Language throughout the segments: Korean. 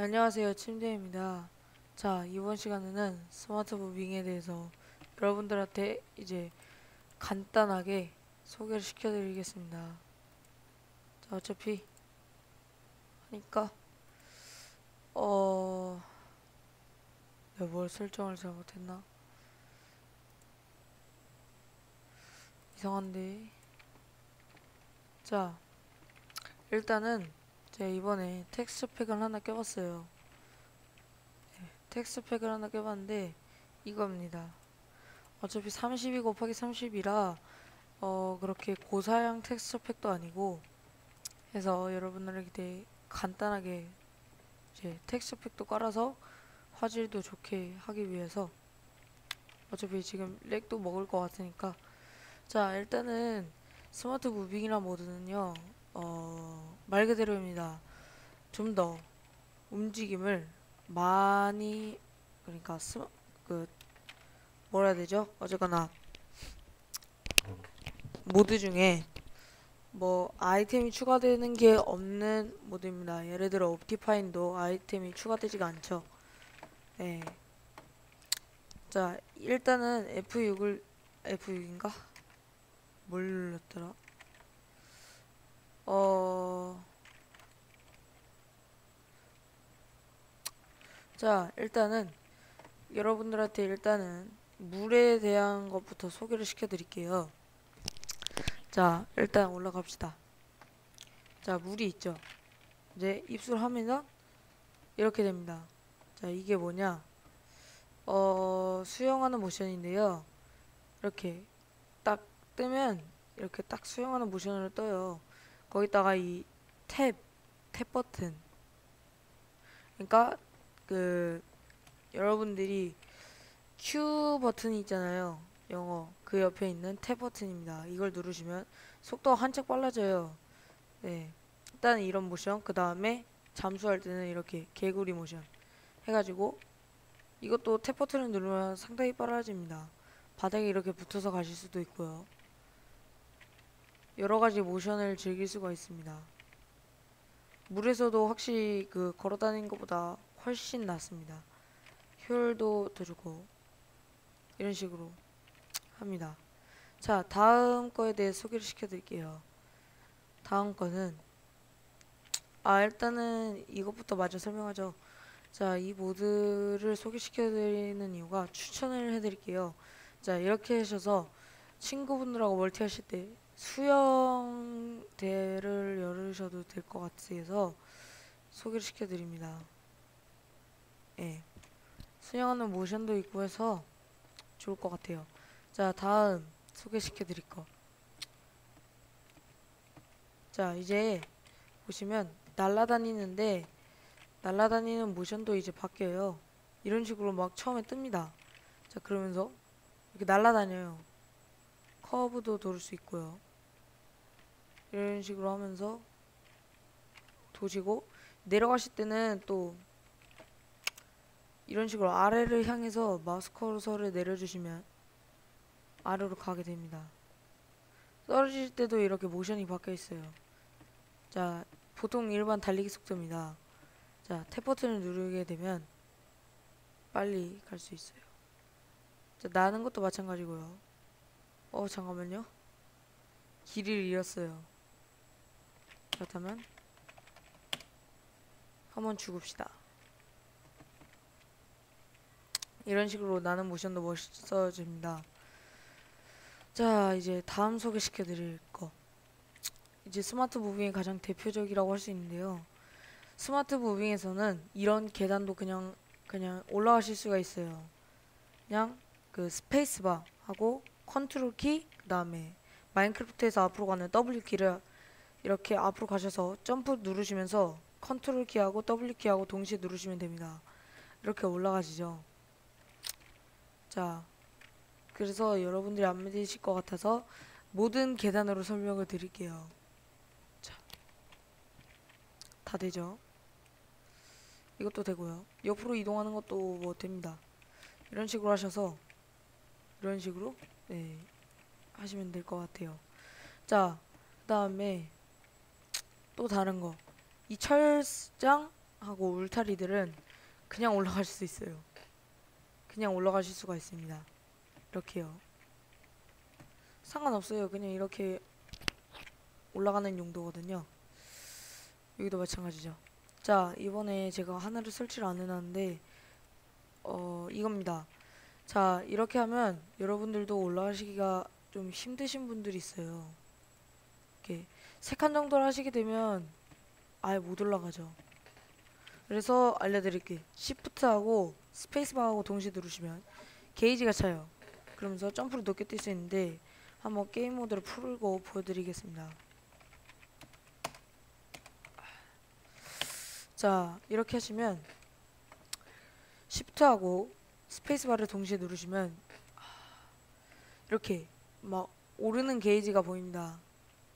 네, 안녕하세요. 침대입니다. 자, 이번 시간에는 스마트 무빙에 대해서 여러분들한테 이제 간단하게 소개를 시켜드리겠습니다. 자, 어차피 하니까 어... 내가 뭘 설정을 잘못했나? 이상한데 자, 일단은 제가 이번에 텍스처 팩을 하나 껴봤어요. 네, 텍스처 팩을 하나 껴봤는데 이겁니다. 어차피 32 곱하기 30이라 어 그렇게 고사양 텍스처 팩도 아니고 해서 여러분들에게 간단하게 이제 텍스처 팩도 깔아서 화질도 좋게 하기 위해서 어차피 지금 렉도 먹을 것 같으니까 자 일단은 스마트 무빙이란 모드는요 어, 말 그대로입니다. 좀 더 움직임을 많이 그러니까 스, 그 뭐라 해야 되죠? 어쨌거나 모드 중에 뭐 아이템이 추가되는 게 없는 모드입니다. 예를 들어 옵티파인도 아이템이 추가되지가 않죠. 네. 자 일단은 F6을 F6인가? 뭘 눌렀더라? 어... 자, 일단은 여러분들한테 일단은 물에 대한 것부터 소개를 시켜드릴게요. 자, 일단 올라갑시다. 자, 물이 있죠. 이제 입술하면서 이렇게 됩니다. 자, 이게 뭐냐? 어, 수영하는 모션인데요. 이렇게 딱 뜨면 이렇게 딱 수영하는 모션으로 떠요. 거기다가 이 탭, 탭 버튼. 그러니까 그 여러분들이 Q 버튼이 있잖아요. 영어 그 옆에 있는 탭 버튼입니다. 이걸 누르시면 속도가 한층 빨라져요. 네, 일단 이런 모션. 그 다음에 잠수할 때는 이렇게 개구리 모션 해가지고 이것도 탭 버튼을 누르면 상당히 빨라집니다. 바닥에 이렇게 붙어서 가실 수도 있고요. 여러 가지 모션을 즐길 수가 있습니다. 물에서도 확실히 그 걸어 다니는 것보다 훨씬 낫습니다. 효율도 더 좋고 이런 식으로 합니다. 자, 다음 거에 대해 소개를 시켜드릴게요. 다음 거는 아 일단은 이것부터 마저 설명하죠. 자, 이 모드를 소개시켜드리는 이유가 추천을 해드릴게요. 자, 이렇게 하셔서 친구분들하고 멀티 하실 때 수영대를 열으셔도 될 것 같아서 소개를 시켜드립니다. 예. 수영하는 모션도 있고 해서 좋을 것 같아요. 자, 다음 소개시켜 드릴 거. 자, 이제 보시면 날라다니는데 날라다니는 모션도 이제 바뀌어요. 이런 식으로 막 처음에 뜹니다. 자, 그러면서 이렇게 날라다녀요. 커브도 돌 수 있고요. 이런 식으로 하면서 도시고 내려가실 때는 또 이런 식으로 아래를 향해서 마우스 커서를 내려주시면 아래로 가게 됩니다. 떨어질 때도 이렇게 모션이 바뀌어 있어요. 자, 보통 일반 달리기 속도입니다. 자, 탭 버튼을 누르게 되면 빨리 갈 수 있어요. 자, 나는 것도 마찬가지고요. 어, 잠깐만요. 길을 잃었어요. 그렇다면 한번 죽읍시다. 이런 식으로 나는 모션도 멋있어집니다. 자, 이제 다음 소개시켜 드릴 거. 이제 스마트 무빙의 가장 대표적이라고 할 수 있는데요. 스마트 무빙에서는 이런 계단도 그냥 그냥 올라가실 수가 있어요. 그냥 그 스페이스바 하고 컨트롤 키 그 다음에 마인크래프트에서 앞으로 가는 W 키를 이렇게 앞으로 가셔서 점프 누르시면서 컨트롤 키하고 W 키하고 동시에 누르시면 됩니다. 이렇게 올라가시죠. 자, 그래서 여러분들이 안 믿으실 것 같아서 모든 계단으로 설명을 드릴게요. 자, 다 되죠? 이것도 되고요. 옆으로 이동하는 것도 뭐 됩니다. 이런 식으로 하셔서 이런 식으로 네 하시면 될 것 같아요. 자, 그 다음에 또 다른 거. 이 철장 하고 울타리들은 그냥 올라갈 수 있어요. 그냥 올라가실 수가 있습니다. 이렇게요. 상관없어요. 그냥 이렇게 올라가는 용도거든요. 여기도 마찬가지죠. 자, 이번에 제가 하나를 설치를 안 해놨는데, 어, 이겁니다. 자, 이렇게 하면 여러분들도 올라가시기가 좀 힘드신 분들이 있어요. 이렇게 세 칸 정도를 하시게 되면 아예 못 올라가죠. 그래서 알려드릴게. Shift하고 스페이스바하고 동시에 누르시면 게이지가 차요. 그러면서 점프를 높게 뛸 수 있는데 한번 게임 모드를 풀고 보여드리겠습니다. 자, 이렇게 하시면 Shift하고 스페이스바를 동시에 누르시면 이렇게 막 오르는 게이지가 보입니다.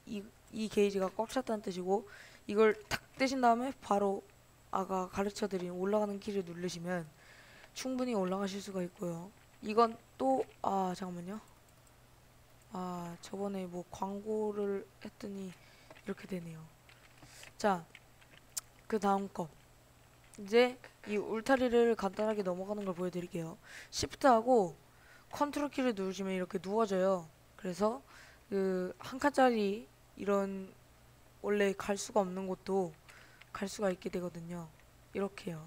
이, 이 게이지가 꽉 찼다는 뜻이고 이걸 탁 떼신 다음에 바로 아까 가르쳐드린 올라가는 키를 누르시면 충분히 올라가실 수가 있고요. 이건 또 아 잠깐만요. 아 저번에 뭐 광고를 했더니 이렇게 되네요. 자, 그 다음 거 이제 이 울타리를 간단하게 넘어가는 걸 보여드릴게요. Shift하고 컨트롤 키를 누르시면 이렇게 누워져요. 그래서 그 한 칸짜리 이런 원래 갈 수가 없는 곳도 갈 수가 있게 되거든요. 이렇게요.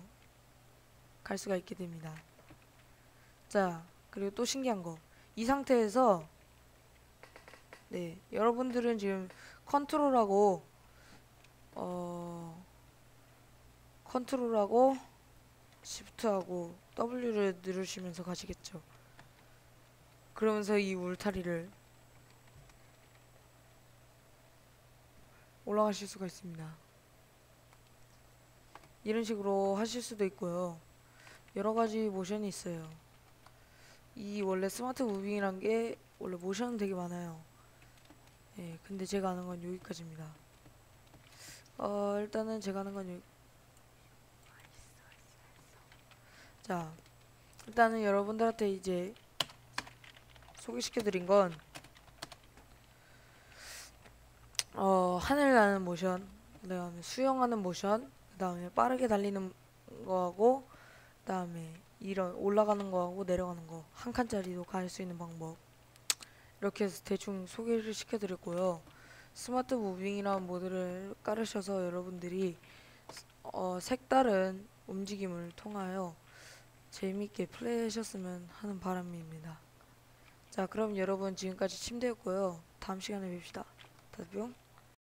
갈 수가 있게 됩니다. 자, 그리고 또 신기한 거. 이 상태에서 네, 여러분들은 지금 컨트롤하고 어 컨트롤하고 시프트하고 W를 누르시면서 가시겠죠. 그러면서 이 울타리를 올라가실 수가 있습니다. 이런 식으로 하실 수도 있고요. 여러 가지 모션이 있어요. 이 원래 스마트 무빙이란 게 원래 모션은 되게 많아요. 예, 근데 제가 아는 건 여기까지입니다. 어, 일단은 제가 아는 건 여기. 자, 일단은 여러분들한테 이제 소개시켜드린 건 어, 하늘 나는 모션, 그다음에 수영하는 모션, 그다음에 빠르게 달리는 거하고, 그다음에 이런 올라가는 거하고 내려가는 거 한 칸짜리도 갈 수 있는 방법 이렇게 해서 대충 소개를 시켜드렸고요. 스마트 무빙이라는 모드를 깔으셔서 여러분들이 어, 색다른 움직임을 통하여 재미있게 플레이하셨으면 하는 바람입니다. 자, 그럼 여러분 지금까지 침대였고요. 다음 시간에 뵙시다. 다들 뿅.